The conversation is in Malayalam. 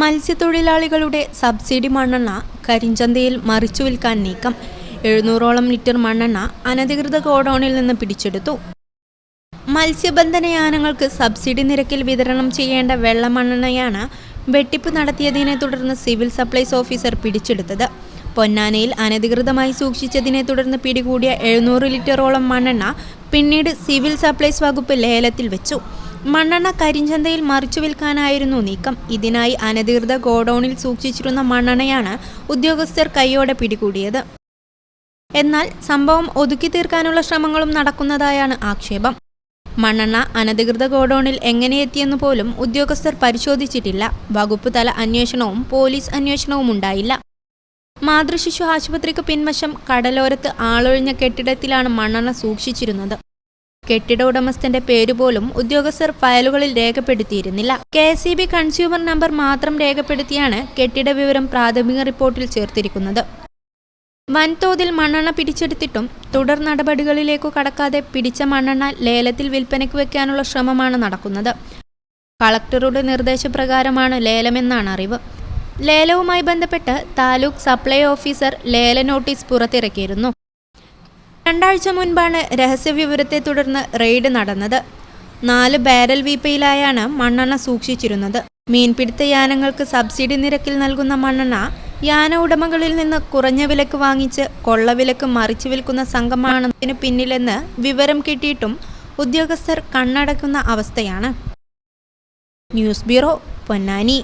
മത്സ്യത്തൊഴിലാളികളുടെ സബ്സിഡി മണ്ണെണ്ണ കരിഞ്ചന്തയിൽ മറിച്ചു വിൽക്കാൻ നീക്കം. എഴുന്നൂറോളം ലിറ്റർ മണ്ണെണ്ണ അനധികൃത ഗോഡൌണിൽ നിന്ന് പിടിച്ചെടുത്തു. മത്സ്യബന്ധനയാനങ്ങൾക്ക് സബ്സിഡി നിരക്കിൽ വിതരണം ചെയ്യേണ്ട വെള്ളമണ്ണെണ്ണയാണ് വെട്ടിപ്പ് നടത്തിയതിനെ തുടർന്ന് സിവിൽ സപ്ലൈസ് ഓഫീസർ പിടിച്ചെടുത്തത്. പൊന്നാനയിൽ അനധികൃതമായി സൂക്ഷിച്ചതിനെ തുടർന്ന് പിടികൂടിയ എഴുന്നൂറ് ലിറ്ററോളം മണ്ണെണ്ണ പിന്നീട് സിവിൽ സപ്ലൈസ് വകുപ്പ് ലേലത്തിൽ വെച്ചു. മണ്ണെണ്ണ കരിഞ്ചന്തയിൽ മറിച്ചു വിൽക്കാനായിരുന്നു നീക്കം. ഇതിനായി അനധികൃത ഗോഡൌണിൽ സൂക്ഷിച്ചിരുന്ന മണ്ണെണ്ണയാണ് ഉദ്യോഗസ്ഥർ കൈയോടെ പിടികൂടിയത്. എന്നാൽ സംഭവം ഒതുക്കി തീർക്കാനുള്ള ശ്രമങ്ങളും നടക്കുന്നതായാണ് ആക്ഷേപം. മണ്ണെണ്ണ അനധികൃത ഗോഡൌണിൽ എങ്ങനെ എത്തിയെന്ന് പോലും ഉദ്യോഗസ്ഥർ പരിശോധിച്ചിട്ടില്ല. വകുപ്പ് തല അന്വേഷണവും പോലീസ് അന്വേഷണവും ഉണ്ടായില്ല. മാതൃശിശു ആശുപത്രിക്ക് പിൻവശം കടലോരത്ത് ആളൊഴിഞ്ഞ കെട്ടിടത്തിലാണ് മണ്ണെണ്ണ സൂക്ഷിച്ചിരുന്നത്. കെട്ടിട ഉടമസ്ഥന്റെ പേരുപോലും ഉദ്യോഗസ്ഥർ ഫയലുകളിൽ രേഖപ്പെടുത്തിയിരുന്നില്ല. K S B consumer number മാത്രം രേഖപ്പെടുത്തിയാണ് കെട്ടിട വിവരം പ്രാഥമിക റിപ്പോർട്ടിൽ ചേർത്തിരിക്കുന്നത്. വൻതോതിൽ മണ്ണെണ്ണ പിടിച്ചെടുത്തിട്ടും തുടർ നടപടികളിലേക്കു കടക്കാതെ പിടിച്ച മണ്ണെണ്ണ ലേലത്തിൽ വിൽപ്പനയ്ക്ക് വെക്കാനുള്ള ശ്രമമാണ് നടക്കുന്നത്. കളക്ടറുടെ നിർദ്ദേശപ്രകാരമാണ് ലേലമെന്നാണ് അറിവ്. ലേലവുമായി ബന്ധപ്പെട്ട് താലൂക്ക് സപ്ലൈ ഓഫീസർ ലേല നോട്ടീസ് പുറത്തിറക്കിയിരുന്നു. രണ്ടാഴ്ച മുൻപാണ് രഹസ്യവിവരത്തെ തുടർന്ന് റെയ്ഡ് നടന്നത്. നാല് ബാരൽ വീപ്പയിലായാണ് മണ്ണെണ്ണ സൂക്ഷിച്ചിരുന്നത്. മീൻപിടുത്ത യാനങ്ങൾക്ക് സബ്സിഡി നിരക്കിൽ നൽകുന്ന മണ്ണെണ്ണ യാന ഉടമകളിൽ നിന്ന് കുറഞ്ഞ വിലക്ക് വാങ്ങിച്ച് കൊള്ളവിലക്ക് മറിച്ചു വിൽക്കുന്ന സംഘമാണ് ഇതിനു പിന്നിലെന്ന് വിവരം കിട്ടിയിട്ടും ഉദ്യോഗസ്ഥർ കണ്ണടക്കുന്ന അവസ്ഥയാണ്. News bureau Ponnani.